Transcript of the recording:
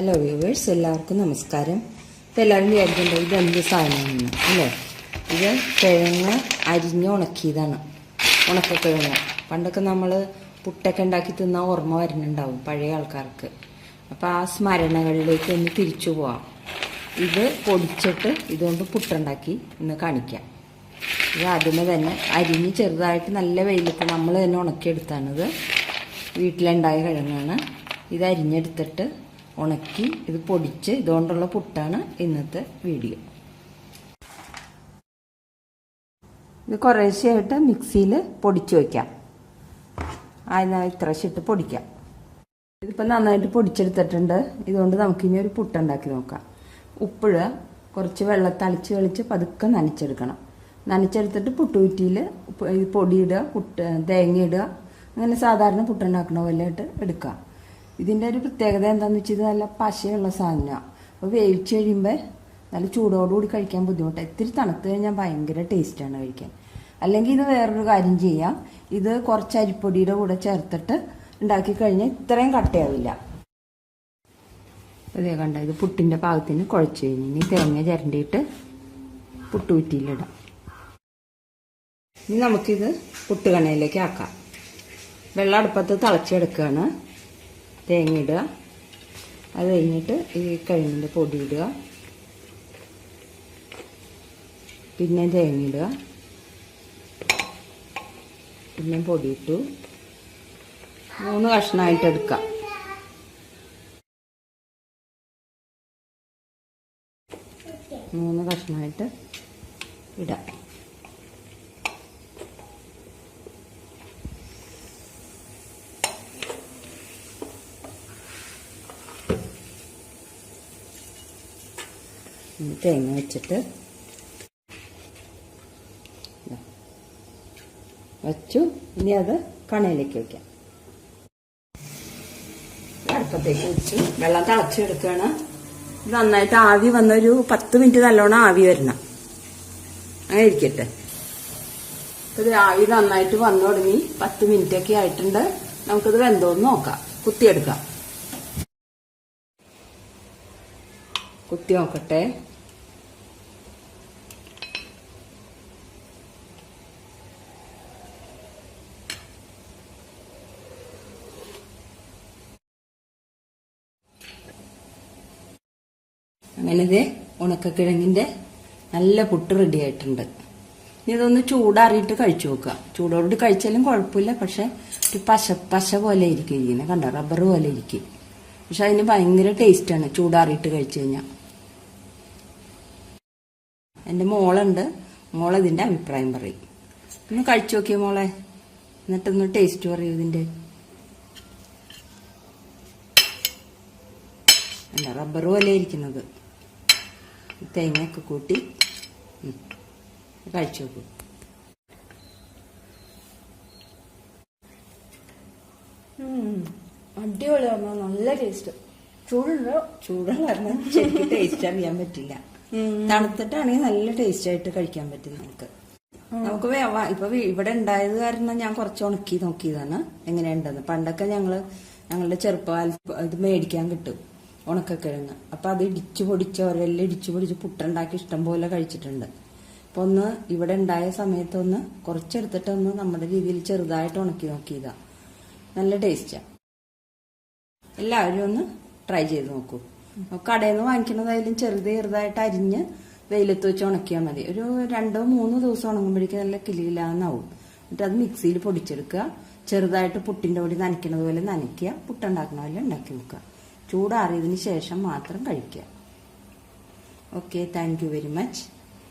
Hello viewers എല്ലാവർക്കും നമസ്കാരം. ഇപ്പം എല്ലാവരും വിചാരിക്കേണ്ടത് ഇത് എന്ത് സാധനമാണ് അല്ലേ? ഇത് കിഴങ്ങ് അരിഞ്ഞ് ഉണക്കിയതാണ്. ഉണക്കക്കിഴങ്ങ് പണ്ടൊക്കെ നമ്മൾ പുട്ടൊക്കെ ഉണ്ടാക്കി തിന്നാൽ ഓർമ്മ വരുന്നുണ്ടാവും പഴയ ആൾക്കാർക്ക്. അപ്പോൾ ആ സ്മരണകളിലേക്ക് ഒന്ന് തിരിച്ചു പോവാം. ഇത് പൊടിച്ചിട്ട് ഇതുകൊണ്ട് പുട്ടുണ്ടാക്കി ഇന്ന് കാണിക്കാം. ഇത് ആദ്യമേ തന്നെ അരിഞ്ഞ് ചെറുതായിട്ട് നല്ല വെയിലത്ത് നമ്മൾ തന്നെ ഉണക്കിയെടുത്താണിത് വീട്ടിലുണ്ടായ കിഴങ്ങാണ്. ഇത് അരിഞ്ഞെടുത്തിട്ട് ഉണക്കി ഇത് പൊടിച്ച് ഇതുകൊണ്ടുള്ള പുട്ടാണ് ഇന്നത്തെ വീഡിയോ. ഇത് കുറേശ്ശെയായിട്ട് മിക്സിയിൽ പൊടിച്ചു വയ്ക്കാം അതിനാ ഇത്ര ഇട്ട് പൊടിക്കാം. ഇതിപ്പോൾ നന്നായിട്ട് പൊടിച്ചെടുത്തിട്ടുണ്ട്. ഇതുകൊണ്ട് നമുക്കിനി ഒരു പുട്ടുണ്ടാക്കി നോക്കാം. ഉപ്പ് കുറച്ച് വെള്ളം തളിച്ച് കളിച്ച് പതുക്കെ നനച്ചെടുക്കണം. നനച്ചെടുത്തിട്ട് പുട്ടുകുറ്റിയിൽ പൊടിയിടുക പുട്ട് തേങ്ങ ഇടുക അങ്ങനെ സാധാരണ പുട്ടുണ്ടാക്കണ പോലെ ആയിട്ട് എടുക്കുക ഇതിന്റെ ഒരു പ്രത്യേകത എന്താണെന്ന് വെച്ചാൽ ഇത് നല്ല പശയുള്ള സാധനമാണ് അപ്പോൾ വേവിച്ച് കഴിയുമ്പോൾ നല്ല ചൂടോടുകൂടി കഴിക്കാൻ ബുദ്ധിമുട്ടാണ് ഇത്തിരി തണുത്ത് കഴിഞ്ഞാൽ ഭയങ്കര ടേസ്റ്റാണ് കഴിക്കാൻ. അല്ലെങ്കിൽ ഇത് വേറൊരു കാര്യം ചെയ്യാം. ഇത് കുറച്ച് അരിപ്പൊടിയുടെ കൂടെ ചേർത്തിട്ട് ഉണ്ടാക്കി കഴിഞ്ഞാൽ ഇത്രയും കട്ടയാവില്ല. അതേ കണ്ട? ഇത് പുട്ടിന്റെ പാകത്തിന് കുഴച്ച് കഴിഞ്ഞ് ഇനി തേങ്ങ ചിരണ്ടിയിട്ട് പുട്ടുകുറ്റിയിലിടാം ഇനി നമുക്കിത് പുട്ടുകണയിലേക്ക് ആക്കാം. വെള്ളം അടുപ്പത്ത് തിളച്ചെടുക്കുകയാണ് തേങ്ങ ഇടുക അത് കഴിഞ്ഞിട്ട് ഈ കഴിഞ്ഞിന്റെ പൊടി ഇടുക പിന്നെ തേങ്ങ ഇടുക പിന്നെ പൊടി ഇട്ടു മൂന്ന് കഷ്ണമായിട്ട് എടുക്കാം മൂന്ന് കഷ്ണമായിട്ട് ഇടാം തേങ്ങ വെച്ചിട്ട്. വച്ചു. ഇനി അത് കണയിലേക്ക് വെക്കാം. അടുപ്പത്തേക്ക് വെച്ചു. വെള്ളം തിളച്ചെടുക്കുകയാണ്. നന്നായിട്ട് ആവി വന്നൊരു പത്ത് മിനിറ്റ് നല്ലോണം ആവി വരണം. അങ്ങനെ ഇരിക്കട്ടെ. ഇത് ആവി നന്നായിട്ട് വന്നു തുടങ്ങി. പത്ത് മിനിറ്റ് ഒക്കെ ആയിട്ടുണ്ട്. നമുക്കിത് വെന്തോന്ന് നോക്കാം. കുത്തിയെടുക്കാം. കുത്തി നോക്കട്ടെ. അങ്ങനെ ഇത് നല്ല പുട്ട് റെഡി ആയിട്ടുണ്ട്. ഇനി ഇതൊന്ന് ചൂടാറിയിട്ട് കഴിച്ചു നോക്കുക. ചൂടോട് കഴിച്ചാലും കുഴപ്പമില്ല പക്ഷെ ഒരു പശ പശ പോലെ ഇരിക്കും. ഇരിക്കുന്നത് കണ്ട? റബ്ബർ പോലെ ഇരിക്കും. പക്ഷെ അതിന് ഭയങ്കര ടേസ്റ്റാണ് ചൂടാറിയിട്ട് കഴിച്ചു കഴിഞ്ഞാൽ എന്റെ മോളുണ്ട്. മോൾ ഇതിന്റെ അഭിപ്രായം പറയും. ഒന്ന് കഴിച്ചു നോക്കിയ മോളെ? എന്നിട്ടൊന്ന് ടേസ്റ്റ് പറയൂ ഇതിന്റെ അല്ല റബ്ബർ പോലെ ഇരിക്കുന്നത്. തേങ്ങയൊക്കെ കൂട്ടി. കഴിച്ചു നോക്കൂ. അടിപൊളിയാണ് നല്ല ടേസ്റ്റ് ചൂടുണ്ടോ? ചൂടുള്ള ടേസ്റ്റ് അറിയാൻ പറ്റില്ല. തണുത്തിട്ടാണെങ്കിൽ നല്ല ടേസ്റ്റ് ആയിട്ട് കഴിക്കാൻ പറ്റും നമുക്ക്. നമുക്ക് വേവാ ഇപ്പൊ ഇവിടെ ഉണ്ടായത് കാരണം ഞാൻ കുറച്ച് ഉണക്കി നോക്കിയതാണ് എങ്ങനെയുണ്ടെന്ന്. പണ്ടൊക്കെ ഞങ്ങൾ ഞങ്ങളുടെ ചെറുപ്പകാലത്ത് ഇത് മേടിക്കാൻ കിട്ടും ഉണക്കക്കിഴങ്ങ്. അപ്പൊ അത് ഇടിച്ചു പൊടിച്ച് ഒരെല്ലാം ഇടിച്ചു പൊടിച്ച് പുട്ടുണ്ടാക്കി ഇഷ്ടം പോലെ കഴിച്ചിട്ടുണ്ട്. അപ്പൊ ഒന്ന് ഇവിടെ ഉണ്ടായ സമയത്തൊന്ന് കുറച്ചെടുത്തിട്ടൊന്ന് നമ്മുടെ രീതിയിൽ ചെറുതായിട്ട് ഉണക്കി നോക്കിയതാ. നല്ല ടേസ്റ്റാ എല്ലാവരും ഒന്ന് ട്രൈ ചെയ്ത് നോക്കൂ. കടയിൽ നിന്ന് വാങ്ങിക്കുന്നതായാലും ചെറുത് ചെറുതായിട്ട് അരിഞ്ഞ് വെയിലത്ത് വെച്ച് ഉണക്കിയാൽ മതി. ഒരു രണ്ടോ മൂന്നോ ദിവസം ഉണങ്ങുമ്പോഴേക്കും നല്ല കിളിയിലാന്നാവും. എന്നിട്ട് അത് മിക്സിയിൽ പൊടിച്ചെടുക്കുക. ചെറുതായിട്ട് പുട്ടിന്റെ പൊടി നനയ്ക്കുന്നത് പോലെ നനയ്ക്കുക. പുട്ടുണ്ടാക്കുന്ന പോലെ ഉണ്ടാക്കി വെക്കുക. ചൂടാറിയതിന് ശേഷം മാത്രം കഴിക്കുക. Okay thank very much